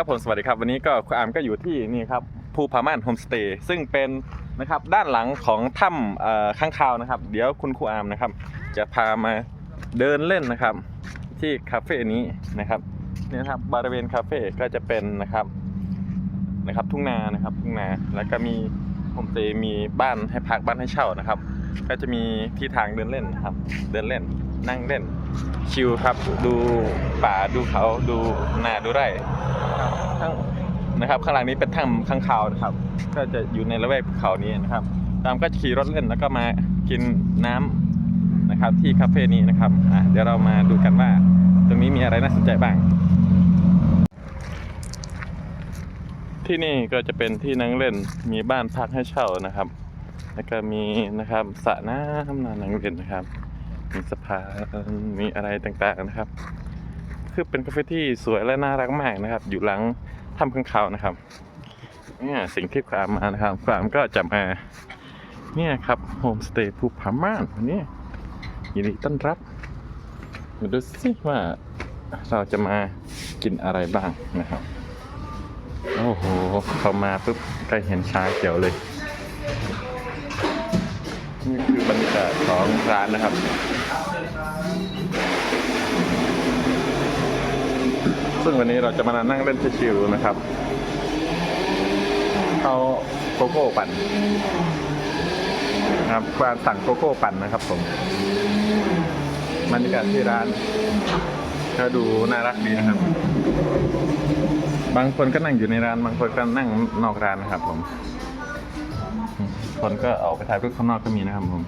ครับผมสวัสดีครับ วันนี้ก็คุณอามก็อยู่ที่นี่ครับภูพาม่านโฮมสเตย์ซึ่งเป็นนะครับด้านหลังของถ้ำข้างคาวนะครับ เดี๋ยวคุณครูอามนะครับ จะพามาเดินเล่นนะครับ ที่คาเฟ่นี้นะครับนี่นะครับบริเวณคาเฟ่ก็จะเป็นนะครับนะครับ ทุ่งนานะครับทุ่งนาแล้วก็มีโฮมสเตย์มีบ้านให้พักบ้านให้เช่านะครับ ก็จะมีที่ทางเดินเล่นนะครับ เดินเล่นนั่งเล่น ชิลครับ ดูป่าดูเขาดูนาดูไร่ทั้งนะครับข้างหลังนี้เป็นถ้ำข้างคาวนะครับ ก็จะอยู่ในละแวกเขานี้นะครับ ตามก็จะขี่รถเล่นแล้วก็มากินน้ำนะครับ ที่คาเฟ่นี้นะครับอะเดี๋ยวเรามาดูกันว่า ตรงนี้มีอะไรน่าสนใจบ้าง ที่นี่ก็จะเป็นที่นั่งเล่นมีบ้านพักให้เช่านะครับ แล้วก็มีนะครับสระน้ำนานั่งเล่นนะครับ มีสะพานมีอะไรต่างๆนะครับ คือเป็นคาเฟ่ที่สวยและน่ารักมากนะครับ อยู่หลังถ้ำข้างเขานะครับ เนี่ยสิ่งที่ความมานะครับความก็จะมาเนี่ยครับโฮมสเตย์ภูผาม่านวันนี้ยินดีต้อนรับมาดูสิว่าเราจะมากินอะไรบ้างนะครับ โอ้โห เขามาปุ๊บก็เห็นชาเขียวเลย นี่คือบรรยากาศของร้านนะครับซึ่งวันนี้เราจะมานั่งเล่นชิวๆนะครับ เอาโกโก้ปั่นนะครับการสั่งโกโก้ปั่นนะครับผมบรรยากาศที่ร้านก็ดูน่ารักดีนะครับ บางคนก็นั่งอยู่ในร้าน บางคนก็นั่งนอกร้านนะครับผม คนก็ออกไปถ่ายรูปข้างนอกก็มีนะครับผม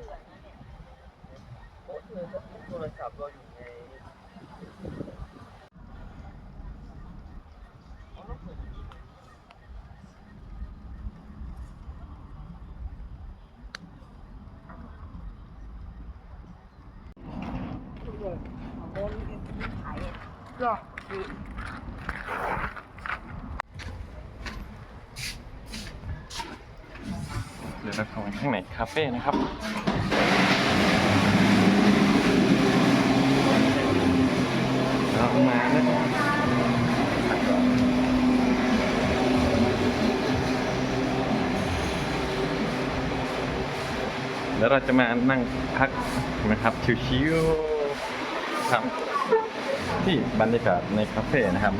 เราว่าจะเบื่อนะเนี่ยโทรศัพท์เราอยู่ในเดี๋ยวเราเข้าไปข้างในคาเฟ่นะครับเรามานะครับเดี๋ยวเราจะมานั่งพักนะครับชิวๆครับที่บรรยากาศในคาเฟ่นะครับ